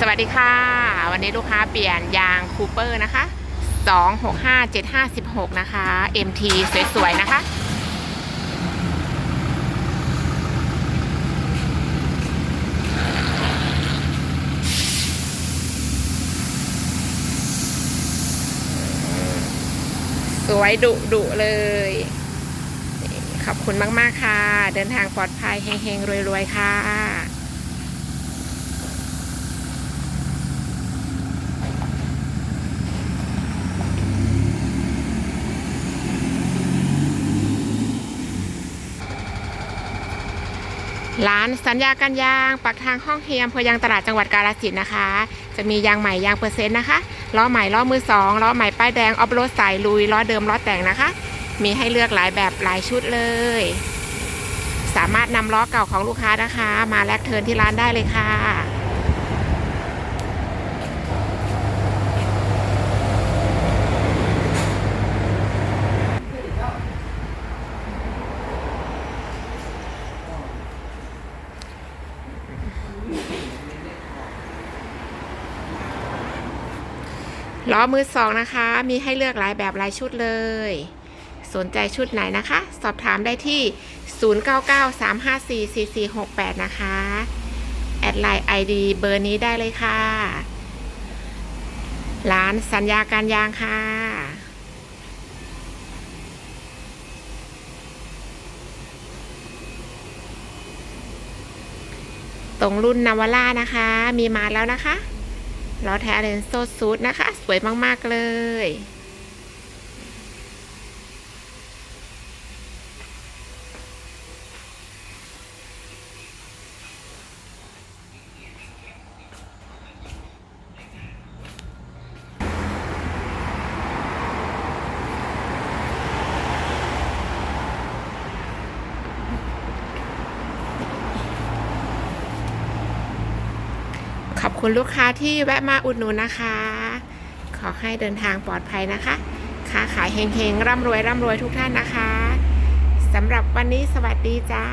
สวัสดีค่ะ วันนี้ลูกค้าเปลี่ยนยางคูเปอร์นะคะ 265756 นะคะ MT สวย ๆ นะคะ สวยดุดุเลย ขอบคุณมาก ๆ ค่ะ เดินทางปลอดภัยเฮงๆ รวย ๆ ค่ะ ร้านสัญญากันยางปักทางห้องเฮียมเพยางตลาดจังหวัดกาฬสินนะคะ จะมียางใหม่ยางเปอร์เซ็นต์นะคะล้อใหม่ล้อมือสองล้อใหม่ป้ายแดงออฟโรดสายลุยล้อเดิมล้อแต่งนะคะ มีให้เลือกหลายแบบหลายชุดเลย สามารถนำล้อเก่าของลูกค้านะคะ มาแลกเทินที่ร้านได้เลยค่ะ ล้อมือสองนะคะ มีให้เลือกหลายแบบหลายชุดเลย สนใจชุดไหนนะคะ สอบถามได้ที่ 0993544468 นะคะ แอดไลน์ ID เบอร์นี้ได้เลยค่ะ ร้านสัญญาการยางค่ะตรงรุ่นนาวาร่านะคะ มีมาแล้วนะคะ ล้อแท้เลนโซซูดนะคะ สวยมาก ๆ เลย คุณลูกค้าที่แวะมาอุดหนุนนะคะ ขอให้เดินทางปลอดภัยนะคะค้าขายเฮงๆร่ำรวยร่ำรวยทุกท่านนะคะสำหรับวันนี้สวัสดีจ้า